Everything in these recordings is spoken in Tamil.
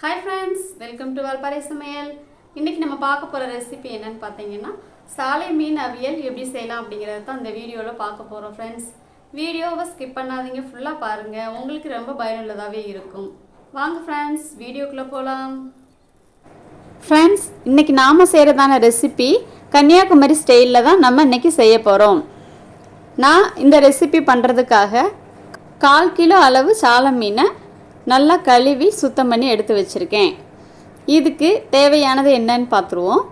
Hi friends welcome to Valparai சமையல் இன்றைக்கி நம்ம பார்க்க போகிற ரெசிபி என்னன்னு பார்த்தீங்கன்னா சாலை மீன் அவியல் எப்படி செய்யலாம் அப்படிங்கிறத தான் இந்த வீடியோவில் பார்க்க போகிறோம் ஃப்ரெண்ட்ஸ் வீடியோவை ஸ்கிப் பண்ணாதீங்க ஃபுல்லாக பாருங்கள் உங்களுக்கு ரொம்ப பயனுள்ளதாகவே இருக்கும். வாங்க ஃப்ரெண்ட்ஸ் வீடியோக்குள்ளே போகலாம் ஃப்ரெண்ட்ஸ் இன்றைக்கி நாம் செய்கிறதான ரெசிபி கன்னியாகுமரி ஸ்டைலில் தான் நம்ம இன்றைக்கி செய்ய போகிறோம் நான் இந்த ரெசிபி பண்ணுறதுக்காக கால் கிலோ அளவு சாலை மீனை நல்லா கழுவி சுத்தம் பண்ணி எடுத்து வச்சுருக்கேன். இதுக்கு தேவையானது என்னன்னு பார்த்துருவோம்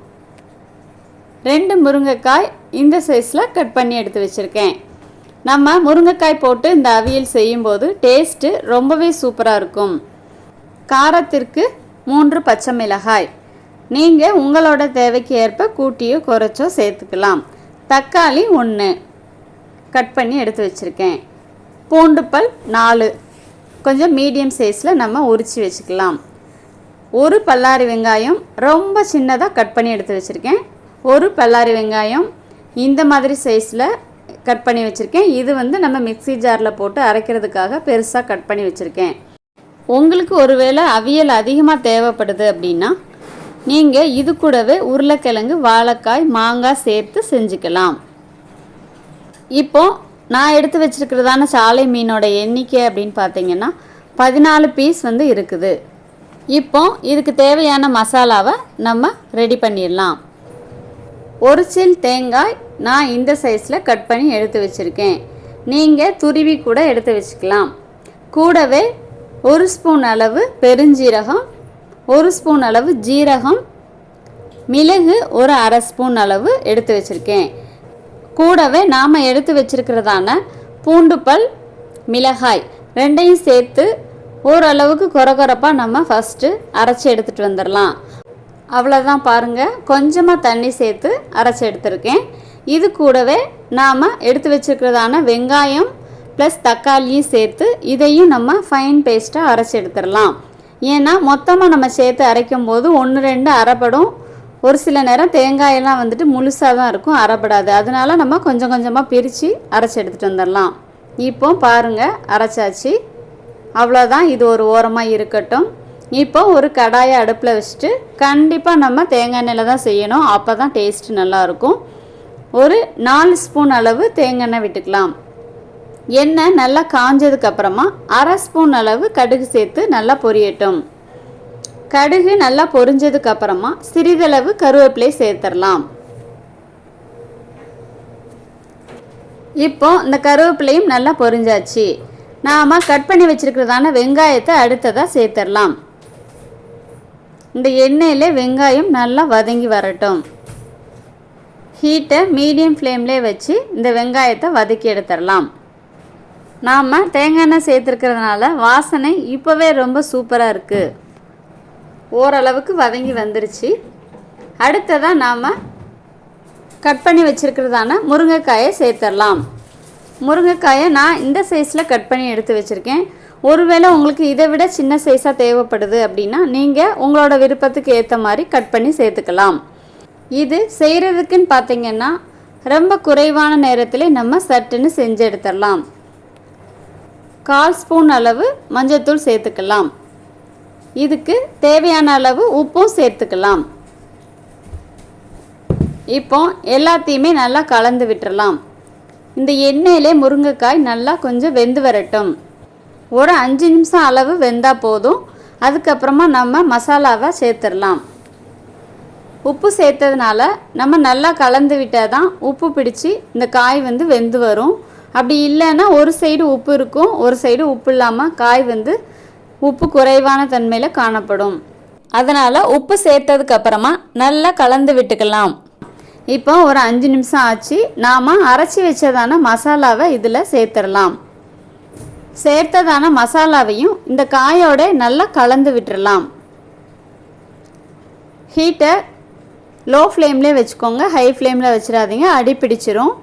ரெண்டு முருங்கைக்காய் இந்த சைஸில் கட் பண்ணி எடுத்து வச்சுருக்கேன். நம்ம முருங்கைக்காய் போட்டு இந்த அவியல் செய்யும்போது டேஸ்ட்டு ரொம்பவே சூப்பராக இருக்கும். காரத்திற்கு மூன்று பச்சை மிளகாய். நீங்கள் உங்களோட தேவைக்கு ஏற்ப கூட்டியோ குறைச்சோ சேர்த்துக்கலாம். தக்காளி ஒன்று கட் பண்ணி எடுத்து வச்சுருக்கேன். பூண்டுப்பல் நாலு. கொஞ்சம் மீடியம் சைஸில் நம்ம உரித்து வச்சுக்கலாம். ஒரு பல்லாரி வெங்காயம் ரொம்ப சின்னதாக கட் பண்ணி எடுத்து வச்சுருக்கேன். ஒரு பல்லாரி வெங்காயம் இந்த மாதிரி சைஸில் கட் பண்ணி வச்சுருக்கேன். இது வந்து நம்ம மிக்ஸி ஜாரில் போட்டு அரைக்கிறதுக்காக பெருசாக கட் பண்ணி வச்சுருக்கேன். உங்களுக்கு ஒருவேளை அவியல் அதிகமாக தேவைப்படுது அப்படின்னா நீங்கள் இது கூடவே உருளைக்கிழங்கு வாழைக்காய் மாங்காய் சேர்த்து செஞ்சுக்கலாம். இப்போ நான் எடுத்து வச்சிருக்கிறதான சாலை மீனோட எண்ணிக்கை அப்படின்னு பார்த்தீங்கன்னா பதினாலு பீஸ் வந்து இருக்குது. இப்போ இதுக்கு தேவையான மசாலாவை நம்ம ரெடி பண்ணிடலாம். ஒரு சில் தேங்காய் நான் இந்த சைஸில் கட் பண்ணி எடுத்து வச்சுருக்கேன். நீங்கள் துருவி கூட எடுத்து வச்சுக்கலாம். கூடவே ஒரு ஸ்பூன் அளவு பெருஞ்சீரகம் ஒரு ஸ்பூன் அளவு ஜீரகம் மிளகு ஒரு அரை ஸ்பூன் அளவு எடுத்து வச்சுருக்கேன். கூடவே நாம் எடுத்து வச்சிருக்கிறதான பூண்டுப்பல் மிளகாய் ரெண்டையும் சேர்த்து ஓரளவுக்கு கொரகொரப்பாக நம்ம ஃபஸ்ட்டு அரைச்சி எடுத்துகிட்டு வந்துடலாம் அவ்வளோதான் பாருங்கள் கொஞ்சமாக தண்ணி சேர்த்து அரைச்சி எடுத்திருக்கேன். இது கூடவே நாம் எடுத்து வச்சிருக்கிறதான வெங்காயம் ப்ளஸ் தக்காளியும் சேர்த்து இதையும் நம்ம ஃபைன் பேஸ்ட்டாக அரைச்சி எடுத்துடலாம் ஏன்னா மொத்தமாக நம்ம சேர்த்து அரைக்கும் போது ஒன்று ரெண்டு அரைப்படும். ஒரு சில நேரம் தேங்காயெல்லாம் வந்துட்டு முழுசாக தான் இருக்கும் அரைப்படாது. அதனால நம்ம கொஞ்சம் கொஞ்சமாக பிரித்து அரைச்சி எடுத்துகிட்டு வந்துடலாம் இப்போ பாருங்கள் அரைச்சாச்சு. அவ்வளோதான் இது ஒரு ஓரமாக இருக்கட்டும். இப்போ ஒரு கடாயை அடுப்பில் வச்சுட்டு கண்டிப்பாக நம்ம தேங்காய் எண்ணெயில் தான் செய்யணும். அப்போ தான் டேஸ்ட்டு நல்லாயிருக்கும் ஒரு நாலு ஸ்பூன் அளவு தேங்காய் எண்ணெய் விட்டுக்கலாம். எண்ணெய் நல்லா காஞ்சதுக்கப்புறமா அரை ஸ்பூன் அளவு கடுகு சேர்த்து நல்லா பொரியட்டும். கடுகு நல்லா பொரிஞ்சதுக்கு அப்புறமா சிறிதளவு கருவேப்பிலை சேர்த்துடலாம். இப்போ இந்த கருவேப்பிலையும் நல்லா பொரிஞ்சாச்சு. நாம் கட் பண்ணி வச்சிருக்கிறதான வெங்காயத்தை அடுத்ததாக சேர்த்துடலாம். இந்த எண்ணெயில் வெங்காயம் நல்லா வதங்கி வரட்டும். ஹீட்டை மீடியம் ஃப்ளேம்லேயே வச்சு இந்த வெங்காயத்தை வதக்கி எடுத்துடலாம். நாம் தேங்காய் எண்ணெய் சேர்த்துருக்கிறதுனால வாசனை இப்போவே ரொம்ப சூப்பராக இருக்குது ஓரளவுக்கு வதங்கி வந்துருச்சு. அடுத்ததாக நாம் கட் பண்ணி வச்சுருக்கிறதான முருங்கைக்காயை சேர்த்துடலாம் முருங்கைக்காயை நான் இந்த சைஸில் கட் பண்ணி எடுத்து வச்சுருக்கேன். ஒருவேளை உங்களுக்கு இதை விட சின்ன சைஸாக தேவைப்படுது அப்படின்னா நீங்கள் உங்களோட விருப்பத்துக்கு ஏற்ற மாதிரி கட் பண்ணி சேர்த்துக்கலாம். இது செய்கிறதுக்குன்னு பார்த்தீங்கன்னா ரொம்ப குறைவான நேரத்தில் நம்ம சட்டுன்னு செஞ்சு எடுத்துடலாம் கால் ஸ்பூன் அளவு மஞ்சள்தூள் சேர்த்துக்கலாம். இதுக்கு தேவையான அளவு உப்பும் சேர்த்துக்கலாம். இப்போ எல்லாத்தையுமே நல்லா கலந்து விட்டுறலாம். இந்த எண்ணெயிலே முருங்கைக்காய் நல்லா கொஞ்சம் வெந்து வரட்டும். ஒரு அஞ்சு நிமிஷம் அளவு வெந்தால் போதும். அதுக்கப்புறமா நம்ம மசாலாவை சேர்த்துடலாம். உப்பு சேர்த்ததுனால நம்ம நல்லா கலந்து விட்டால் தான் உப்பு பிடிச்சி இந்த காய் வந்து வெந்து வரும். அப்படி இல்லைன்னா ஒரு சைடு உப்பு இருக்கும் ஒரு சைடு உப்பு இல்லாமல் காய் வந்து உப்பு குறைவான தன்மையில் காணப்படும். அதனால் உப்பு சேர்த்ததுக்கு அப்புறமா நல்லா கலந்து விட்டுக்கலாம். இப்போ ஒரு அஞ்சு நிமிஷம் ஆச்சு. நாம் அரைச்சி வச்சதான மசாலாவை இதில் சேர்த்துடலாம். சேர்த்ததான மசாலாவையும் இந்த காயோட நல்லா கலந்து விட்டுடலாம். ஹீட்டை லோ ஃப்ளேம்லேயே வச்சுக்கோங்க. ஹை ஃப்ளேமில் வச்சிடாதீங்க. அடி பிடிச்சிரும்.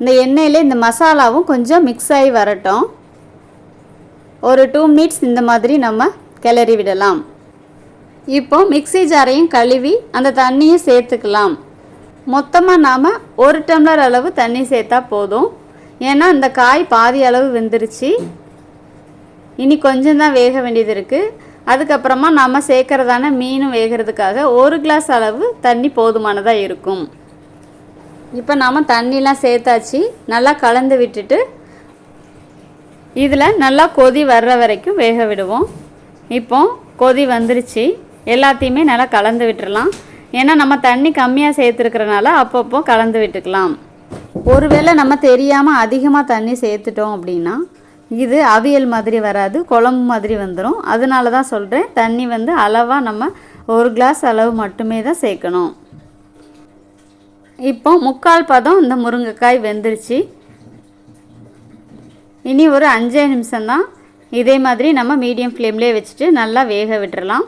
இந்த எண்ணெயில் இந்த மசாலாவும் கொஞ்சம் மிக்ஸ் ஆகி வரட்டும். ஒரு டூ மினிட்ஸ் இந்த மாதிரி நம்ம கிளறி விடலாம். இப்போ மிக்ஸி ஜாரையும் கழுவி அந்த தண்ணியை சேர்த்துக்கலாம். மொத்தமாக நாம் ஒரு டம்ளர் அளவு தண்ணி சேர்த்தா போதும். ஏன்னா இந்த காய் பாதி அளவு வெந்துருச்சு. இனி கொஞ்சம் தான் வேக வேண்டியது இருக்குது அதுக்கப்புறமா நாம் சேர்க்குறதான மீனும் வேகிறதுக்காக ஒரு கிளாஸ் அளவு தண்ணி போதுமானதாக இருக்கும். இப்போ நாம் தண்ணிலாம் சேர்த்தாச்சு. நல்லா கலந்து விட்டுட்டு இதில் நல்லா கொதி வர்ற வரைக்கும் வேக விடுவோம். இப்போ கொதி வந்துருச்சு. எல்லாத்தையுமே நல்லா கலந்து விட்டுடலாம் ஏன்னா நம்ம தண்ணி கம்மியாக சேர்த்துருக்கிறனால அப்பப்போ கலந்து விட்டுக்கலாம். ஒருவேளை நம்ம தெரியாமல் அதிகமாக தண்ணி சேர்த்துட்டோம் அப்படின்னா இது அவியல் மாதிரி வராது குழம்பு மாதிரி வந்துடும் அதனால தான் சொல்கிறேன் தண்ணி வந்து அளவாக நம்ம ஒரு கிளாஸ் அளவு மட்டுமே தான் சேர்க்கணும். இப்போ முக்கால் பதம் இந்த முருங்கைக்காய் வெந்துருச்சு. இனி ஒரு அஞ்சே நிமிஷம்தான். இதே மாதிரி நம்ம மீடியம் ஃப்ளேம்லேயே வச்சுட்டு நல்லா வேக விட்டுறலாம்.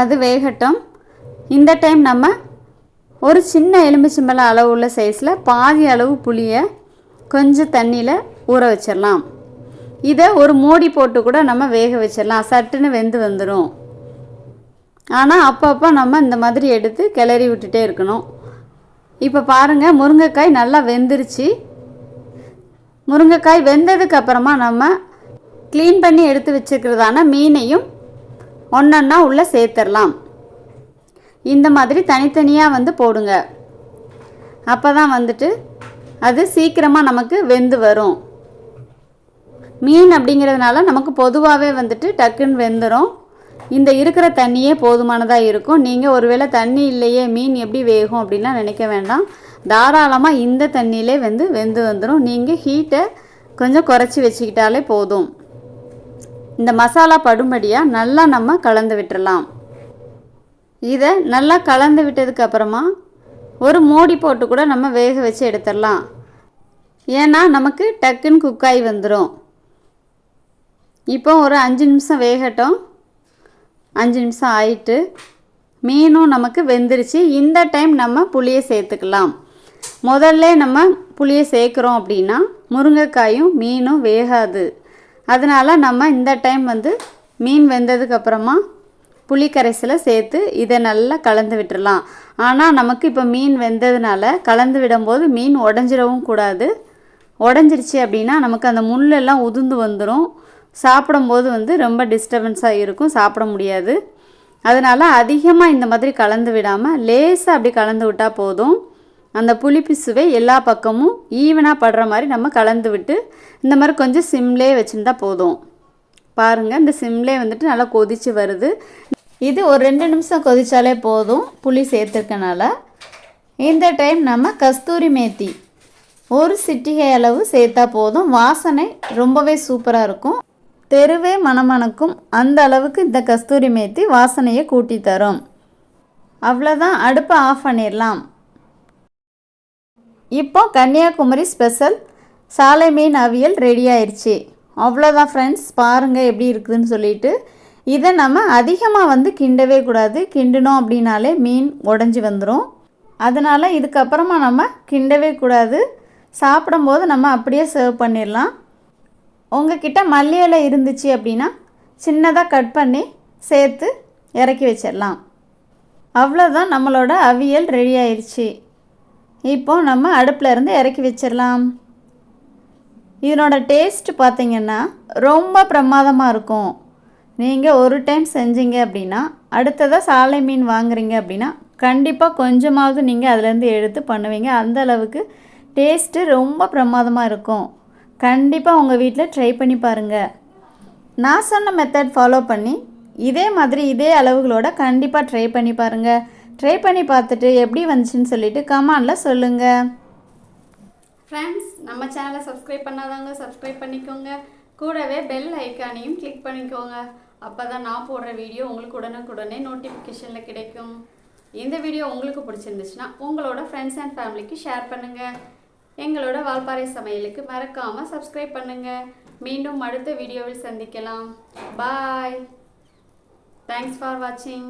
அது வேகட்டும். இந்த டைம் நம்ம ஒரு சின்ன எலுமிச்சம்பழம் அளவு உள்ள சைஸில் பாதி அளவு புளியை கொஞ்சம் தண்ணியில் ஊற வச்சிடலாம் இதை ஒரு மூடி போட்டு கூட நம்ம வேக வச்சிடலாம் சட்டுன்னு வெந்து வந்துடும் ஆனால் அப்பப்போ நம்ம இந்த மாதிரி எடுத்து கிளறி விட்டுட்டே இருக்கணும். இப்போ பாருங்கள் முருங்கைக்காய் நல்லா வெந்துருச்சு. முருங்கைக்காய் வெந்ததுக்கு அப்புறமா நம்ம க்ளீன் பண்ணி எடுத்து வச்சுக்கிறதான மீனையும் ஒன்றொன்னா உள்ளே சேர்த்துடலாம். இந்த மாதிரி தனித்தனியாக வந்து போடுங்க. அப்போ தான் வந்துட்டு அது சீக்கிரமாக நமக்கு வெந்து வரும். மீன் அப்படிங்கிறதுனால நமக்கு பொதுவாகவே வந்துட்டு டக்குன்னு வெந்துடும் இந்த இருக்கிற தண்ணியே போதுமானதாக இருக்கும். நீங்கள் ஒருவேளை தண்ணி இல்லையே மீன் எப்படி வேகும் அப்படின்லாம் நினைக்க வேண்டாம். தாராளமாக இந்த தண்ணியிலே வந்து வெந்து வந்துடும் நீங்கள் ஹீட்டை கொஞ்சம் குறைச்சி வச்சுக்கிட்டாலே போதும். இந்த மசாலா படும்படியாக நல்லா நம்ம கலந்து விட்டுறலாம். இதை நல்லா கலந்து விட்டதுக்கு அப்புறமா ஒரு மூடி போட்டு கூட நம்ம வேக வச்சு எடுத்துடலாம் ஏன்னா நமக்கு டக்குன்னு குக்காய் வந்துடும் இப்போ ஒரு அஞ்சு நிமிஷம் வேகட்டும். அஞ்சு நிமிஷம் ஆயிட்டு மீனும் நமக்கு வெந்துருச்சு. இந்த டைம் நம்ம புளியை சேர்த்துக்கலாம். முதல்ல நம்ம புளியை சேர்க்குறோம் அப்படின்னா முருங்கைக்காயும் மீனும் வேகாது. அதனால் நம்ம இந்த டைம் வந்து மீன் வெந்ததுக்கப்புறமா புளி கரைசலை சேர்த்து இதை நல்லா கலந்து விட்டுடலாம் ஆனால் நமக்கு இப்போ மீன் வெந்ததுனால கலந்து விடும்போது மீன் உடஞ்சிடவும் கூடாது. உடஞ்சிருச்சு அப்படின்னா நமக்கு அந்த முள்ளெல்லாம் உதிர்ந்து வந்துடும் சாப்பிடும்போது வந்து ரொம்ப டிஸ்டர்பன்ஸாக இருக்கும் சாப்பிட முடியாது. அதனால் அதிகமாக இந்த மாதிரி கலந்து விடாமல் லேசாக அப்படி கலந்து விட்டால் போதும். அந்த புளிப்பு சுவை எல்லா பக்கமும் ஈவனாக படுற மாதிரி நம்ம கலந்து விட்டு இந்த மாதிரி கொஞ்சம் சிம்லே வச்சுருந்தா போதும். பாருங்கள் இந்த சிம்லே வந்துட்டு நல்லா கொதிச்சு வருது. இது ஒரு ரெண்டு நிமிஷம் கொதிச்சாலே போதும் புளி சேர்த்துருக்கனால. இந்த டைம் நம்ம கஸ்தூரி மேத்தி ஒரு சிட்டிகை அளவு சேர்த்தா போதும். வாசனை ரொம்பவே சூப்பராக இருக்கும். தெருவே மணமணக்கும் அந்த அளவுக்கு இந்த கஸ்தூரி மேத்தி வாசனையை கூட்டி தரும். அவ்வளோதான் அடுப்பை ஆஃப் பண்ணிடலாம். இப்போ கன்னியாகுமரி ஸ்பெஷல் சாலை மீன் அவியல் ரெடி ஆயிடுச்சு அவ்வளோதான் ஃப்ரெண்ட்ஸ் பாருங்கள் எப்படி இருக்குதுன்னு சொல்லிட்டு. இதை நம்ம அதிகமாக வந்து கிண்டவே கூடாது. கிண்டினோம் அப்படின்னாலே மீன் உடஞ்சி வந்துடும் அதனால் இதுக்கப்புறமா நம்ம கிண்டவே கூடாது. சாப்பிடும்போது நம்ம அப்படியே சர்வ் பண்ணிடலாம். உங்ககிட்ட மல்லி இலை இருந்துச்சு அப்படின்னா சின்னதாக கட் பண்ணி சேர்த்து இறக்கி வச்சிடலாம். அவ்வளோதான் நம்மளோட அவியல் ரெடி ஆயிடுச்சு இப்போ நம்ம அடுப்பில் இருந்து இறக்கி வச்சிடலாம். இதனோட டேஸ்ட் பார்த்திங்கன்னா ரொம்ப பிரமாதமாக இருக்கும். நீங்கள் ஒரு டைம் செஞ்சீங்க அப்படின்னா அடுத்ததாக சாலை மீன் வாங்குறீங்க அப்படின்னா கண்டிப்பாக கொஞ்சமாவது நீங்கள் அதுலேருந்து எடுத்து பண்ணுவீங்க. அந்த அளவுக்கு டேஸ்ட்டு ரொம்ப பிரமாதமாக இருக்கும். கண்டிப்பாக உங்கள் வீட்டில் ட்ரை பண்ணி பாருங்கள் நான் சொன்ன மெத்தட் ஃபாலோ பண்ணி இதே மாதிரி இதே அளவுகளோட கண்டிப்பாக ட்ரை பண்ணி பாருங்கள் ட்ரை பண்ணி பார்த்துட்டு எப்படி வந்துச்சுன்னு சொல்லிட்டு கமாண்டில் சொல்லுங்கள் ஃப்ரெண்ட்ஸ் நம்ம சேனலை சப்ஸ்கிரைப் பண்ணாதவங்க சப்ஸ்கிரைப் பண்ணிக்கோங்க. கூடவே பெல் ஐக்கானையும் கிளிக் பண்ணிக்கோங்க. அப்போ தான் நான் போடுற வீடியோ உங்களுக்கு உடனுக்குடனே நோட்டிஃபிகேஷனில் கிடைக்கும். இந்த வீடியோ உங்களுக்கு பிடிச்சிருந்துச்சுன்னா உங்களோட ஃப்ரெண்ட்ஸ் அண்ட் ஃபேமிலிக்கு ஷேர் பண்ணுங்கள் எங்களோட வால்பாறை சமையலுக்கு மறக்காமல் சப்ஸ்கிரைப் பண்ணுங்கள் மீண்டும் அடுத்த வீடியோவில் சந்திக்கலாம். பாய் தேங்க்ஸ் ஃபார் வாட்சிங்